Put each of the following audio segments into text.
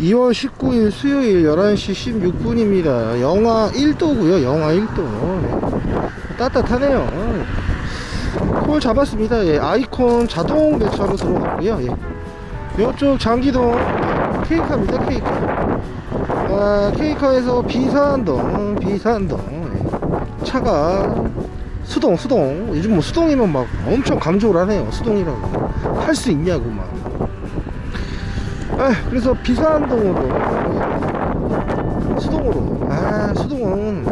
2월 19일 수요일 11시 16분입니다. 영하 1도고요. 영하 1도. 따뜻하네요. 콜 잡았습니다. 예, 아이콘 자동 배차로 들어갔고요. 예. 이쪽 장기동 케이카입니다. 케이카. 아, 케이카에서 비산동, 비산동. 예. 차가 수동, 수동. 요즘 뭐 수동이면 막 엄청 강조를 하네요. 수동이라고. 할 수 있냐고 막. 아, 그래서 비산동으로. 수동으로. 아 수동은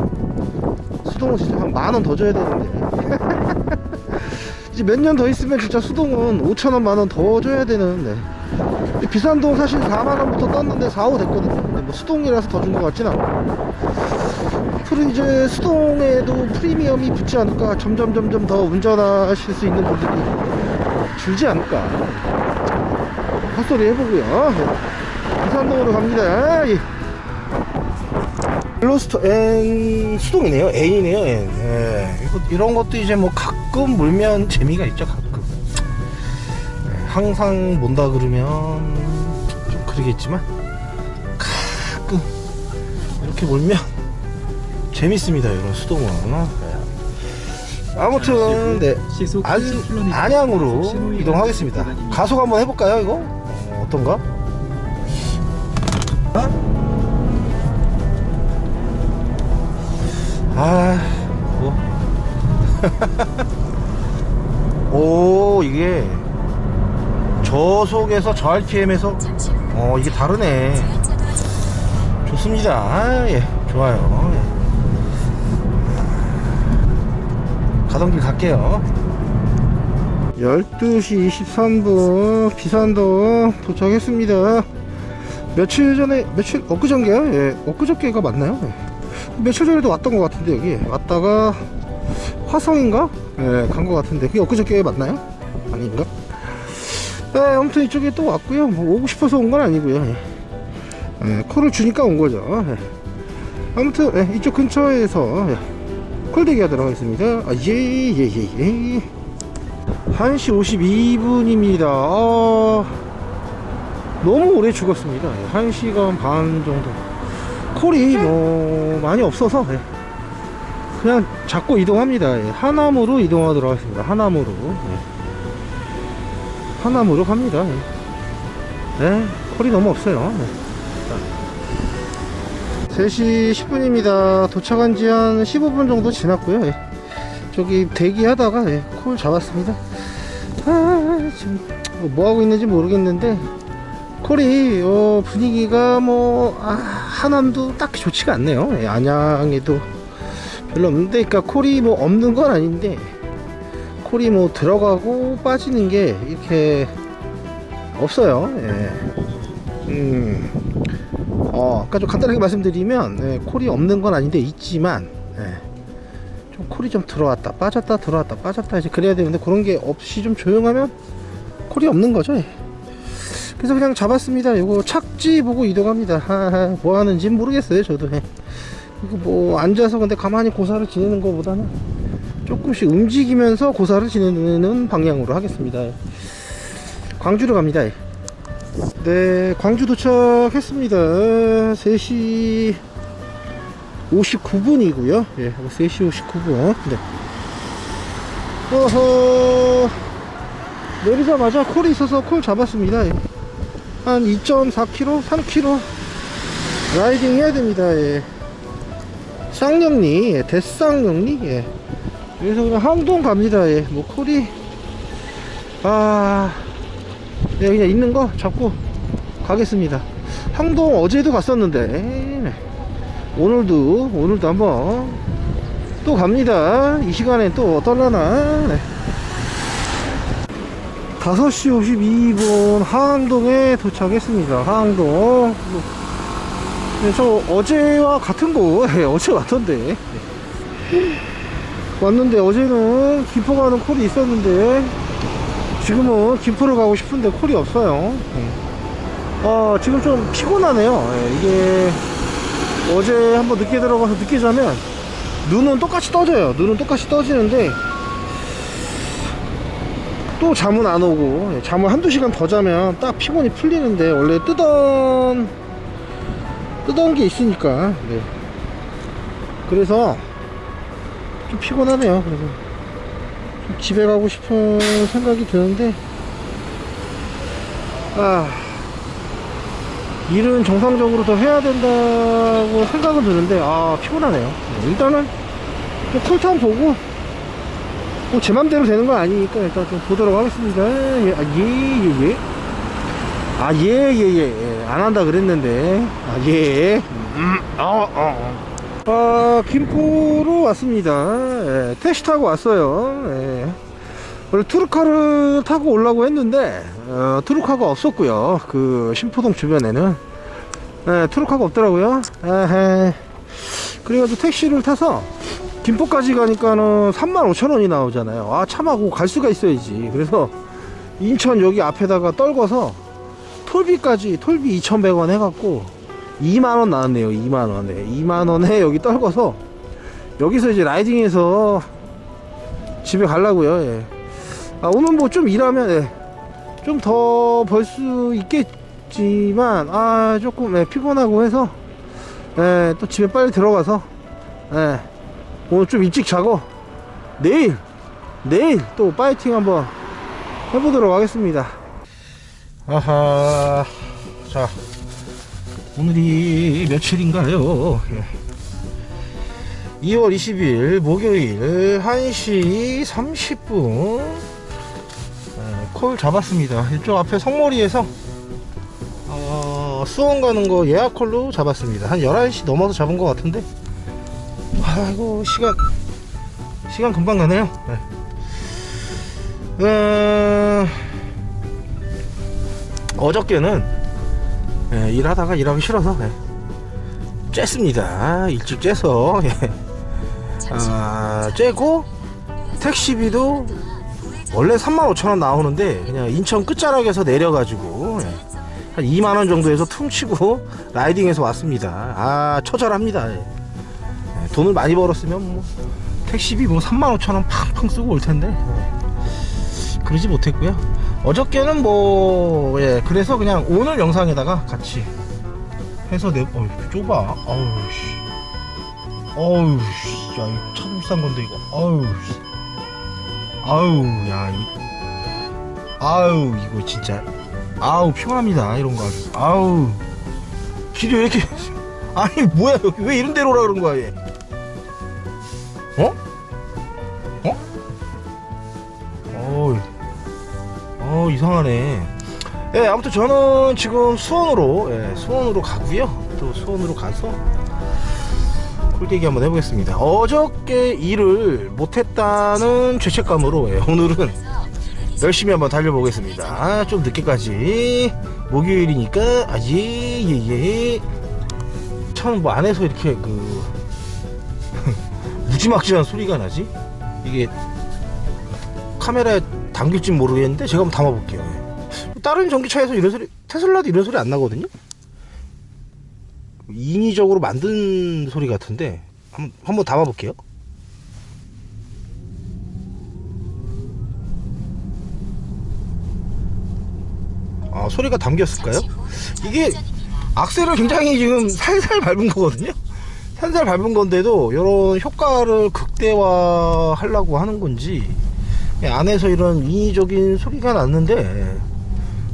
수동은 진짜 한 만 원 더 줘야 되는데. 이제 몇 년 더 있으면 진짜 수동은 5천 원 만원 더 줘야 되는데. 비산동 사실 4만 원부터 떴는데 4, 5 됐거든요. 근데 뭐 수동이라서 더 준 것 같진 않고. 앞으로 이제 수동에도 프리미엄이 붙지 않을까? 점점 점점 더 운전하실 수 있는 분들이 줄지 않을까 헛소리 해보고요. 부산동으로 갑니다. 예. 로스터 N 수동이네요. N이네요. N. 예. 이런 것도 이제 뭐 가끔 몰면 재미가 있죠. 가끔. 예, 항상 본다 그러면 좀 그러겠지만 가끔 이렇게 몰면 재밌습니다. 이런 수동은. 예. 아무튼 네. 80km 안양으로 이동하겠습니다. 가속 한번 해볼까요, 이거? 어, 어떤가? 아, 뭐. 오, 이게 저속에서 저 RPM에서 어, 이게 다르네. 좋습니다. 아, 예, 좋아요. 예. 가던 길 갈게요. 12시 23분 비산동 도착했습니다. 며칠 전에 며칠 엊그전게요? 예, 엊그저께가 맞나요? 예. 며칠 전에도 왔던 것 같은데 여기 왔다가 화성인가? 예, 간 것 같은데 그게 엊그저께 맞나요? 아닌가? 네, 아무튼 이쪽에 또 왔고요. 뭐 오고 싶어서 온 건 아니고요. 예. 예, 콜을 주니까 온 거죠. 예. 아무튼 예, 이쪽 근처에서 예, 콜 대기 하도록 하겠습니다. 아, 예, 예, 예, 예. 1시 52분입니다. 아, 너무 오래 죽었습니다. 예, 1시간 반 정도. 콜이 뭐, 많이 없어서, 예. 그냥 잡고 이동합니다. 예, 하남으로 이동하도록 하겠습니다. 하남으로. 예. 하남으로 갑니다. 예. 네, 콜이 너무 없어요. 네. 3시 10분입니다. 도착한 지 한 15분 정도 지났고요. 예. 저기 대기하다가 예, 콜 잡았습니다. 아, 지금 뭐 하고 있는지 모르겠는데 콜이 어, 분위기가 뭐 아, 하남도 딱히 좋지가 않네요. 예, 안양에도 별로 없는데, 그러니까 콜이 뭐 없는 건 아닌데 콜이 뭐 들어가고 빠지는 게 이렇게 없어요. 예. 음. 어, 아까 좀 간단하게 말씀드리면 예, 콜이 없는 건 아닌데 있지만 예, 좀 콜이 좀 들어왔다 빠졌다 들어왔다 빠졌다 이제 그래야 되는데 그런 게 없이 좀 조용하면 콜이 없는 거죠. 예. 그래서 그냥 잡았습니다. 이거 착지 보고 이동합니다. 뭐 하는지 모르겠어요. 저도 예. 이거 뭐 앉아서 근데 가만히 고사를 지내는 것보다는 조금씩 움직이면서 고사를 지내는 방향으로 하겠습니다. 예. 광주로 갑니다. 예. 네, 광주 도착했습니다. 3시 59분이고요. 예, 3시 59분. 네. 어허, 내리자마자 콜이 있어서 콜 잡았습니다. 예. 한 2.4km, 3km 라이딩 해야 됩니다. 예. 쌍령리, 예, 대쌍령리, 예. 그래서 그냥 항동 갑니다. 예, 뭐 콜이, 아, 네, 그냥 있는 거 잡고 가겠습니다. 항동 어제도 갔었는데 네. 오늘도 오늘도 한번 또 갑니다. 이 시간에 또 어떨라나. 네. 5시 52분 하항동에 도착했습니다. 하항동. 네, 저 어제와 같은 곳, 네, 어제 왔던데. 네. 왔는데 어제는 김포 가는 콜이 있었는데 지금은 김포를 가고 싶은데 콜이 없어요. 예. 어, 지금 좀 피곤하네요. 예, 이게 어제 한번 늦게 들어가서 늦게 자면 눈은 똑같이 떠져요. 눈은 똑같이 떠지는데 또 잠은 안 오고 예, 잠을 한두 시간 더 자면 딱 피곤이 풀리는데 원래 뜨던 뜯어온 게 있으니까 네. 그래서 좀 피곤하네요 그래서 좀 집에 가고 싶은 생각이 드는데 아 일은 정상적으로 더 해야 된다고 생각은 드는데 아 피곤하네요 네, 일단은 좀 쿨타임 보고 뭐 제 맘대로 되는 건 아니니까 일단 좀 보도록 하겠습니다 예, 아, 예, 예, 예. 아, 예, 예. 안 한다 그랬는데. 아, 예. 음, 어, 어, 어. 아, 김포로 왔습니다. 예, 택시 타고 왔어요. 예. 원래 투르카를 타고 오려고 했는데, 어, 투르카가 없었고요 그, 신포동 주변에는. 예, 투르카가 없더라고요. 에헤. 그래가지고 택시를 타서, 김포까지 가니까는 35,000원이 나오잖아요. 아, 참하고 갈 수가 있어야지. 그래서, 인천 여기 앞에다가 떨궈서, 톨비까지 톨비 2,100원 해갖고 2만원 나왔네요 2만원 에 2만원에 여기 떨궈서 여기서 이제 라이딩해서 집에 가려고요 예. 아, 오늘 뭐 좀 일하면 예. 좀더 벌 수 있겠지만 아 조금 예, 피곤하고 해서 예, 또 집에 빨리 들어가서 예, 오늘 좀 일찍 자고 내일 내일 또 파이팅 한번 해보도록 하겠습니다 아하 자 오늘이 며칠인가요 예. 2월 20일 목요일 1시 30분 예, 콜 잡았습니다 이쪽 앞에 성모리에서 어, 수원 가는 거 예약 콜로 잡았습니다 한 11시 넘어서 잡은 것 같은데 아이고 시간 시간 금방 가네요 네. 어, 어저께는 예, 일하다가 일하기 싫어서 예, 쬐습니다. 일찍 쬐서 예. 아, 쬐고 택시비도 원래 35,000원 나오는데 그냥 인천 끝자락에서 내려가지고 예, 한 2만원 정도에서 퉁치고 라이딩해서 왔습니다. 아 처절합니다. 예. 예, 돈을 많이 벌었으면 뭐 택시비 뭐 35,000원 팡팡 쓰고 올 텐데 예. 그러지 못했고요. 어저께는 뭐, 예, 그래서 그냥 오늘 영상에다가 같이 해서 내, 어이, 좁아. 어우, 씨. 어우, 씨. 야, 이거 참 비싼 건데, 이거. 어우, 씨. 아우, 야, 이, 아우, 이거 진짜. 아우, 피곤합니다. 이런 거 아주. 아우. 길이 왜 이렇게. 아니, 뭐야, 여기 왜 이런 데로 오라 그런 거야, 얘. 어? 어? 어우. 어 이상하네 예 아무튼 저는 지금 수원으로 예, 수원으로 가고요 또 수원으로 가서 콜대기 한번 해보겠습니다 어저께 일을 못했다는 죄책감으로 예, 오늘은 열심히 한번 달려보겠습니다 아, 좀 늦게까지 목요일이니까 아예예예 참 뭐 안에서 이렇게 그 무지막지한 소리가 나지 이게 카메라에 담길지 모르겠는데 제가 한번 담아볼게요. 예. 다른 전기차에서 이런 소리, 테슬라도 이런 소리 안 나거든요. 인위적으로 만든 소리 같은데 한번, 한번 담아볼게요. 아 소리가 담겼을까요? 이게 악셀을 굉장히 지금 살살 밟은 거거든요. 살살 밟은 건데도 이런 효과를 극대화 하려고 하는 건지 예, 안에서 이런 인위적인 소리가 났는데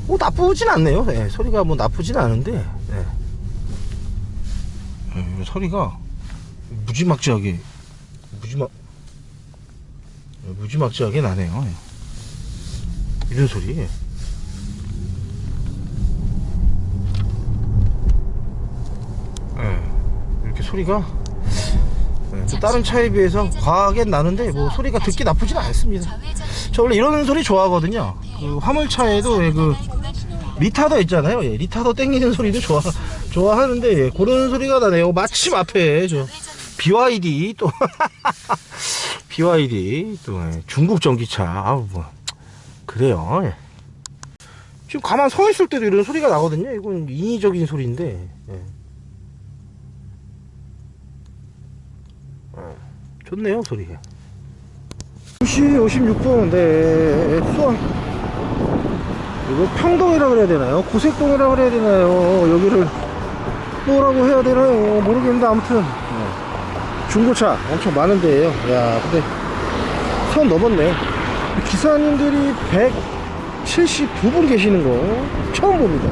뭐 나쁘진 않네요 예, 소리가 뭐 나쁘진 않은데 소리가 무지막지하게 무지막 예, 무지막지하게 나네요 예. 이런 소리 예. 예, 이렇게 소리가 예, 또 다른 차에 비해서 과하게 나는데 뭐 소리가 듣기 나쁘진 않습니다 저 원래 이런 소리 좋아하거든요. 그 화물차에도 예, 그 리타더 있잖아요. 예, 리타더 땡기는 소리도 좋아 좋아하는데 예, 그런 소리가 나네요. 마침 앞에 저 BYD 또 BYD 또 예, 중국 전기차 아우 뭐 그래요. 예. 지금 가만 서 있을 때도 이런 소리가 나거든요. 이건 인위적인 소리인데. 예. 어, 좋네요 소리가. 2시 56분, 네, 수원. 이거 평동이라 그래야 되나요? 고색동이라 그래야 되나요? 여기를 뭐라고 해야 되나요? 모르겠는데 아무튼 네. 중고차 엄청 많은 데예요. 야, 근데 선 넘었네. 기사님들이 179분 계시는 거 처음 봅니다.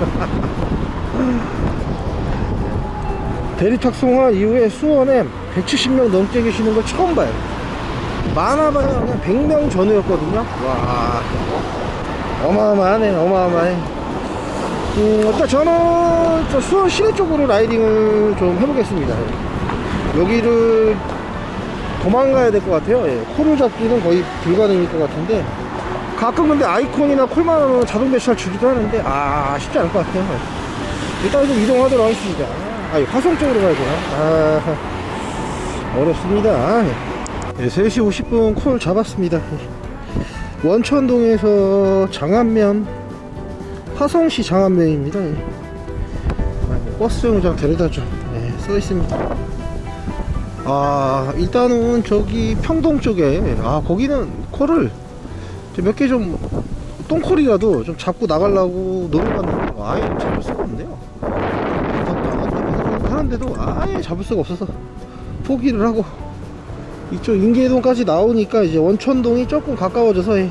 대리 탁송화 이후에 수원에 170명 넘게 계시는 거 처음 봐요. 많아봐야 그냥 100명 전후였거든요. 와, 어마어마하네, 어마어마해. 음, 일단 저는 저 수원 시내 쪽으로 라이딩을 좀 해보겠습니다. 여기를 도망가야 될 것 같아요. 예, 코를 잡기는 거의 불가능일 것 같은데 가끔 근데 아이콘이나 콜만으로 자동 배치를 주기도 하는데 아 쉽지 않을 것 같아요. 일단 좀 이동하도록 하겠습니다. 아, 화성 쪽으로 가야 되나? 아, 어렵습니다. 예, 3시 50분 콜 잡았습니다. 원천동에서 장안면 화성시 장안면입니다. 예. 아, 버스 정류장 데려다줘. 예, 써 있습니다. 아, 일단은 저기 평동 쪽에, 아, 거기는 콜을 몇개 좀, 똥콜이라도 좀 잡고 나가려고 노력하는 거 아예 잡을 수가 없네요. 하는데도 아예 잡을 수가 없어서 포기를 하고 이쪽 인계동까지 나오니까 이제 원천동이 조금 가까워져서 예.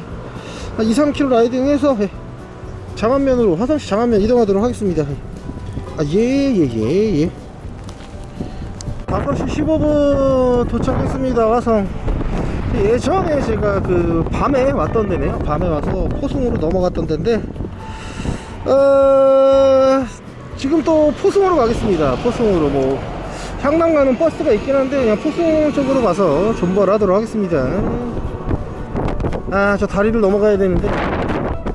한 2, 3km 라이딩해서 예. 장안면으로 화성시 장안면 이동하도록 하겠습니다. 아, 예, 예, 예, 예. 5시 15분 도착했습니다. 화성. 예전에 제가 그 밤에 왔던 데네요. 밤에 와서 포승으로 넘어갔던 데인데, 어, 지금 또 포승으로 가겠습니다. 포승으로 뭐, 향남 가는 버스가 있긴 한데, 그냥 포승 쪽으로 가서 존버를 하도록 하겠습니다. 아, 저 다리를 넘어가야 되는데,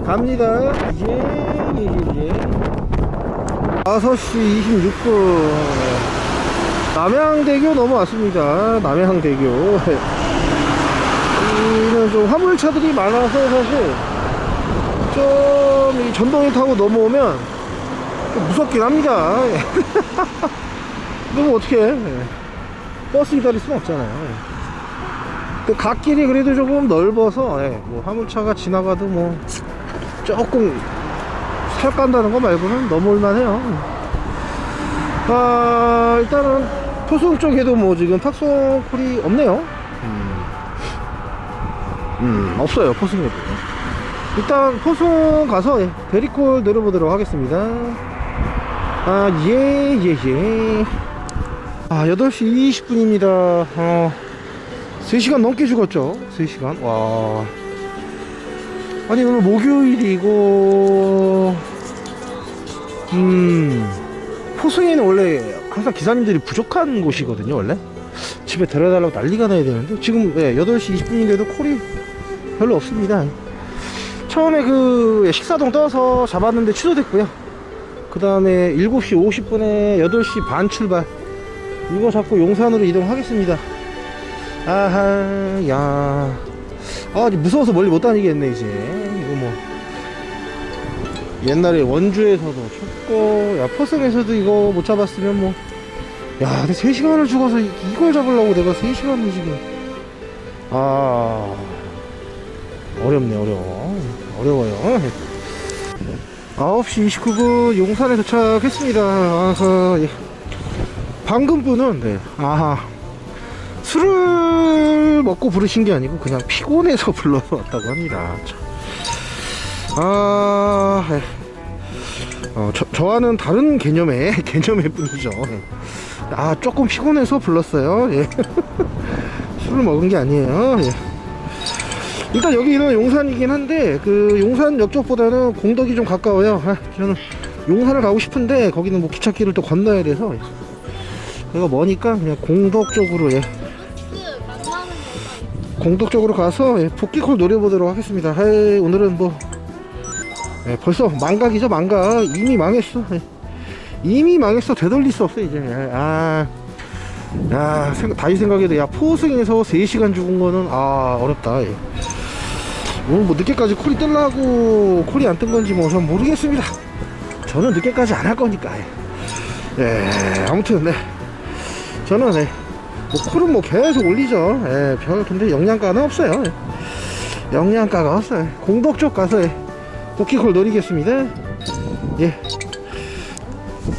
갑니다. 예, 예, 예, 예. 5시 26분. 남양대교 넘어왔습니다. 남양대교. 여기는 좀 화물차들이 많아서 사실 좀이 전동을 타고 넘어오면 좀 무섭긴 합니다. 그럼 어떻게 버스 기다릴 수는 없잖아요. 그 갓길이 그래도 조금 넓어서 예, 뭐 화물차가 지나가도 뭐 조금 살 깐다는 거 말고는 넘어올만 해요. 아, 일단은 포승 쪽에도 뭐 지금 탁송 콜이 없네요. 음, 없어요, 포승에도. 일단 포승 가서 예, 대리콜 내려보도록 하겠습니다. 아, 예, 예, 예. 아, 8시 20분입니다. 어, 3시간 넘게 죽었죠? 3시간. 와. 아니, 오늘 목요일이고, 음, 포승에는 원래 항상 기사님들이 부족한 곳이거든요, 원래. 집에 데려달라고 난리가 나야 되는데, 지금, 예, 8시 20분인데도 콜이 별로 없습니다. 처음에 그 식사동 떠서 잡았는데 취소됐고요. 그 다음에 7시 50분에 8시 반 출발. 이거 잡고 용산으로 이동하겠습니다. 아하, 야. 아, 무서워서 멀리 못 다니겠네, 이제. 이거 뭐. 옛날에 원주에서도 춥고, 야, 포승에서도 이거 못 잡았으면 뭐. 야, 근데 3시간을 죽어서 이- 이걸 잡으려고 내가 3시간을 지금. 아. 어렵네 어려워 어려워요 9시 29분 용산에 도착했습니다 와서 예. 방금 분은 네. 아하 술을 먹고 부르신 게 아니고 그냥 피곤해서 불러서 왔다고 합니다 참. 아 예. 어, 저, 저와는 다른 개념의 개념의 분이죠 예. 아 조금 피곤해서 불렀어요 예. 술을 먹은 게 아니에요 예. 일단 여기는 용산이긴 한데 그 용산 역 쪽보다는 공덕이 좀 가까워요 아, 저는 용산을 가고 싶은데 거기는 뭐 기찻길을 또 건너야 돼서 여기가 머니까 그냥 공덕 쪽으로 예. 공덕 쪽으로 가서 예, 복귀콜 노려보도록 하겠습니다 하이, 오늘은 뭐 예, 벌써 망각이죠 망각 이미 망했어 예. 이미 망했어 되돌릴 수 없어 이제 예, 아 야, 생각, 다시 생각해도, 야, 포승에서 3시간 죽은 거는, 아, 어렵다. 예. 오늘 뭐 늦게까지 콜이 뜨려고 콜이 안 뜬 건지 뭐 전 모르겠습니다. 저는 늦게까지 안 할 거니까. 예. 예, 아무튼, 네. 저는, 네. 뭐 콜은 뭐 계속 올리죠. 예, 별, 근데 영양가는 없어요. 예. 영양가가 없어요. 공덕 쪽 가서, 예. 복귀콜 노리겠습니다. 예.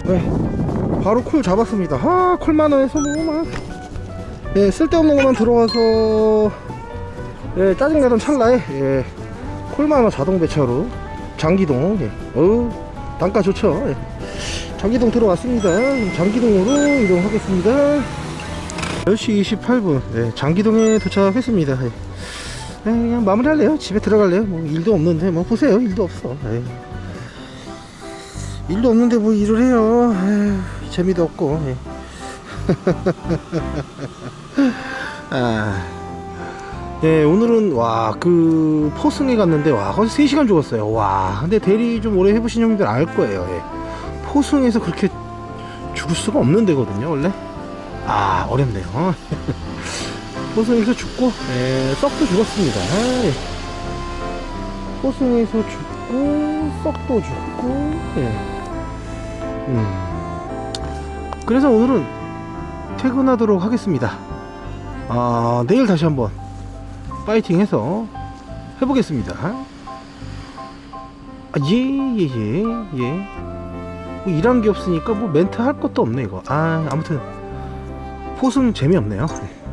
네, 바로 콜 잡았습니다. 아, 콜 만원에서 뭐만. 예, 쓸데없는 것만 들어와서 예, 짜증나던 찰나에 예, 콜 만원 자동 배차로 장기동. 예, 어우, 단가 좋죠. 예. 장기동 들어왔습니다. 장기동으로 이동하겠습니다. 10시 28분 예, 장기동에 도착했습니다. 예. 예, 그냥 마무리할래요. 집에 들어갈래요. 뭐 일도 없는데 뭐 보세요. 일도 없어. 예. 일도 없는데 뭐 일을 해요. 에휴, 재미도 없고. 예. 아. 예, 오늘은 와, 그 포승에 갔는데 와, 거기 3시간 죽었어요. 와. 근데 대리 좀 오래 해 보신 형님들 알 거예요. 예. 포승에서 그렇게 죽을 수가 없는 데거든요, 원래. 아, 어렵네요. 포승에서 죽고 예, 썩도 죽었습니다. 아, 예. 죽고 썩도 죽고 예. 음. 그래서 오늘은 퇴근하도록 하겠습니다. 아, 내일 다시 한번 파이팅 해서 해보겠습니다. 아, 예, 예, 예, 예. 뭐 일한 게 없으니까 뭐 멘트 할 것도 없네, 이거. 아, 아무튼, 포승 재미없네요. 네.